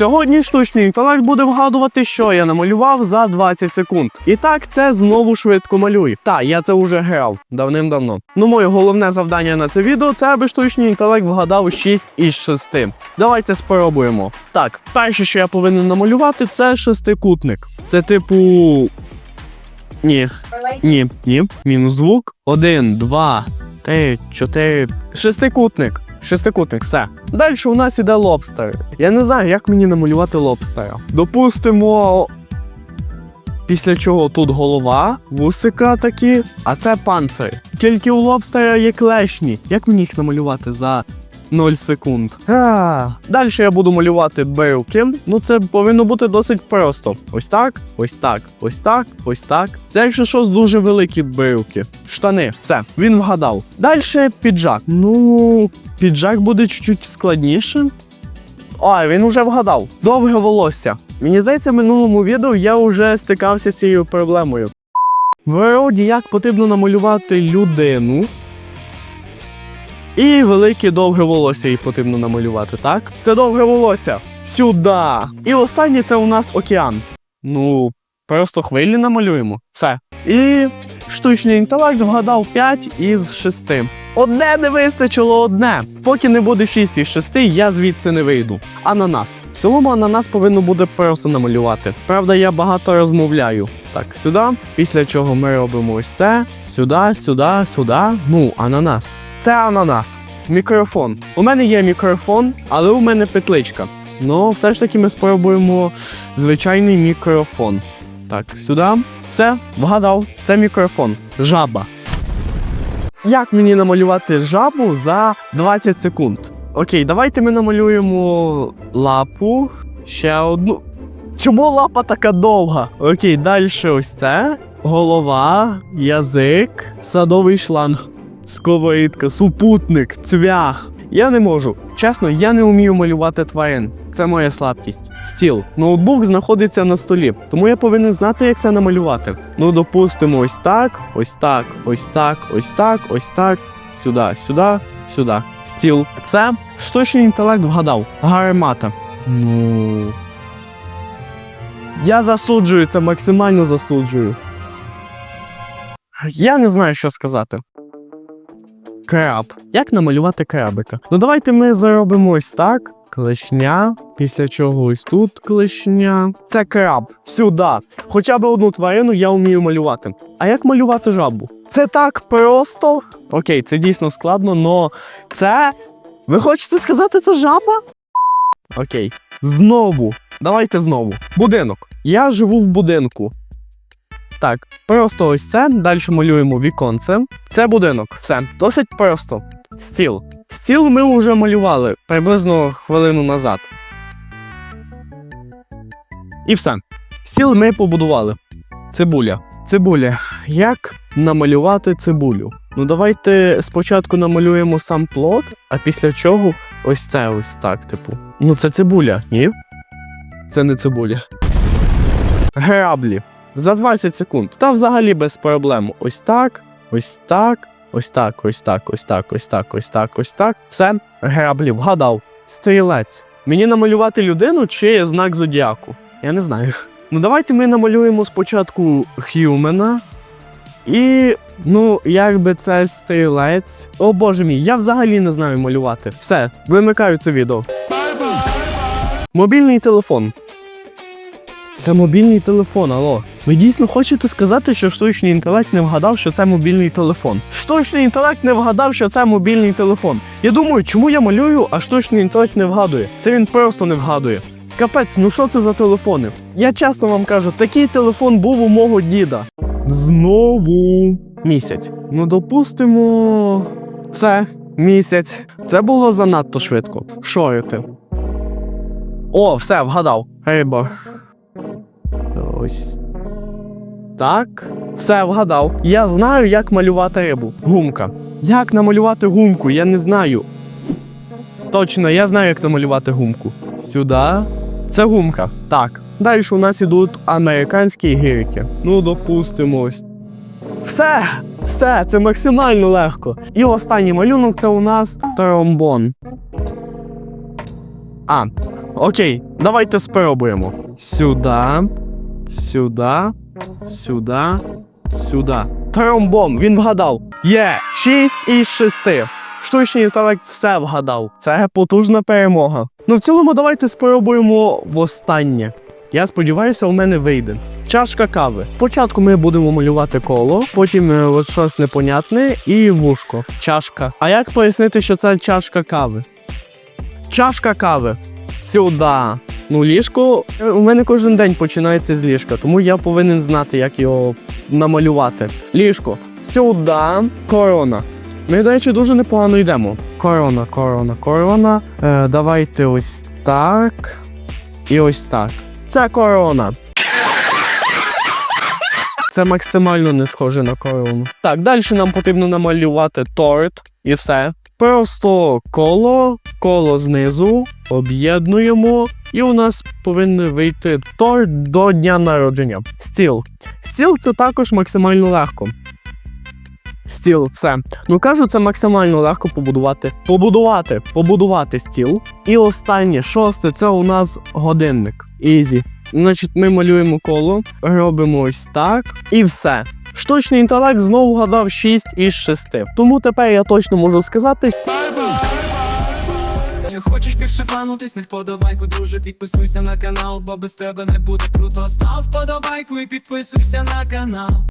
Сьогодні штучний інтелект буде вгадувати, що я намалював за 20 секунд. І так, це знову швидко малюй. Та, я це вже грав давним-давно. Ну, моє головне завдання на це відео це аби штучний інтелект вгадав 6 із 6. Давайте спробуємо. Так, перше, що я повинен намалювати, це шестикутник. Це типу. Ні, ні, ні. Мінус звук. Один, два, три, чотири. Шестикутник. Шестикутник, все. Далі у нас іде лобстер. Я не знаю, як мені намалювати лобстера. Допустимо. Після чого тут голова, вусика такі, а це панцир. Тільки у лобстера є клешні. Як мені їх намалювати за 0 секунд? А, Далі я буду малювати брюки. Ну це повинно бути досить просто. Ось так, ось так, ось так, ось так. Це якщо щось дуже великі брюки. Штани, все, він вгадав. Далі піджак. Ну, піджак буде чуть-чуть складніше. Ой, він вже вгадав. Довге волосся. Мені здається, в минулому відео я вже стикався з цією проблемою. Вроді як потрібно намалювати людину. І велике довге волосся їй потрібно намалювати, так? Це довге волосся. Сюди. І останнє це у нас океан. Ну, просто хвилі намалюємо. Все. І штучний інтелект вгадав 5 із 6. Одне не вистачило одне. Поки не буде 6 із 6, я звідси не вийду. Ананас. В цілому ананас повинно буде просто намалювати. Правда, я багато розмовляю. Так, сюди. Після чого ми робимо ось це. Сюди, сюди, сюди. Ну, ананас. Це ананас. Мікрофон. У мене є мікрофон, але у мене петличка. Ну, все ж таки ми спробуємо звичайний мікрофон. Так, сюди. Все, вгадав. Це мікрофон. Жаба. Як мені намалювати жабу за 20 секунд? Окей, давайте ми намалюємо лапу. Ще одну. Чому лапа така довга? Окей, далі ось це. Голова, язик, садовий шланг, сковорідка, супутник, цвях. Я не можу. Чесно, я не вмію малювати тварин. Це моя слабкість. Стіл. Ноутбук знаходиться на столі, тому я повинен знати, як це намалювати. Ну, допустимо, ось так, ось так, ось так, ось так, ось так. Сюди, сюди, сюди. Стіл. Все. Штучний інтелект вгадав. Гармата. Ну. Я засуджую це максимально засуджую. Я не знаю, що сказати. Краб. Як намалювати крабика? Ну давайте ми заробимо ось так. Клешня, після чого ось тут клешня. Це краб. Сюди. Хоча б одну тварину я вмію малювати. А як малювати жабу? Це так просто. Окей, це дійсно складно, но це. Ви хочете сказати, це жаба? Окей. Знову. Давайте знову. Будинок. Я живу в будинку. Так, просто ось це. Далі малюємо віконце. Це будинок. Все. Досить просто. Стіл. Стіл ми вже малювали приблизно хвилину назад. І все. Стіл ми побудували. Цибуля. Цибуля. Як намалювати цибулю? Ну, давайте спочатку намалюємо сам плод, а після чого ось це ось так, типу. Ну, це цибуля, ні? Це не цибуля. Граблі. За 20 секунд. Та взагалі без проблем. Ось так, ось так, ось так, ось так, ось так, ось так, ось так, ось так. Все, граблі, вгадав. Стрілець. Мені намалювати людину чи знак зодіаку? Я не знаю. Ну давайте ми намалюємо спочатку Х'юмена. І, ну, якби це стрілець. О боже мій, я взагалі не знаю малювати. Все, вимикаю це відео. Мобільний телефон. Це мобільний телефон, алло. Ви дійсно хочете сказати, що штучний інтелект не вгадав, що це мобільний телефон? Штучний інтелект не вгадав, що це мобільний телефон. Я думаю, чому я малюю, а штучний інтелект не вгадує. Це він просто не вгадує. Капець, ну що це за телефони? Я чесно вам кажу, такий телефон був у мого діда. Знову місяць. Ну, допустимо. Все, місяць. Це було занадто швидко. Шорити. О, все, вгадав. Риба. Ось. Так. Все, вгадав. Я знаю, як малювати рибу. Гумка. Як намалювати гумку? Я не знаю. Точно, я знаю, як намалювати гумку. Сюди. Це гумка. Так. Далі у нас ідуть американські гірки. Ну, допустимо, ось. Все, все, це максимально легко. І останній малюнок це у нас тромбон. А, окей, давайте спробуємо. Сюди, сюди, сюди, сюди. Тромбом, він вгадав. Є 6 із 6. Штучний інтелект все вгадав. Це потужна перемога. Ну, в цілому, давайте спробуємо востаннє. Я сподіваюся, у мене вийде. Чашка кави. Спочатку ми будемо малювати коло, потім е, щось непонятне і вушко. Чашка. А як пояснити, що це чашка кави? Чашка кави. Сюди. Ну, ліжко е, у мене кожен день починається з ліжка, тому я повинен знати, як його намалювати. Ліжко. Сюди. Корона. Ми, до речі, дуже непогано йдемо. Корона, корона, корона. Е, давайте ось так. І ось так. Це корона. Це максимально не схоже на корону. Так, далі нам потрібно намалювати торт і все. Просто коло, коло знизу, об'єднуємо, і у нас повинен вийти торт до дня народження. Стіл. Стіл це також максимально легко. Стіл, все. Ну кажу, це максимально легко побудувати. Побудувати, побудувати стіл. І останнє, шосте, це у нас годинник. Ізі. Значить, ми малюємо коло, робимо ось так, і все. Штучний інтелект знову гадав 6 із 6. Тому тепер я точно можу сказати, Чи хочеш більше фанутись, не вподобайку, друже, підписуйся на канал, бо без тебе не буде круто. Став вподобайку і підписуйся на канал.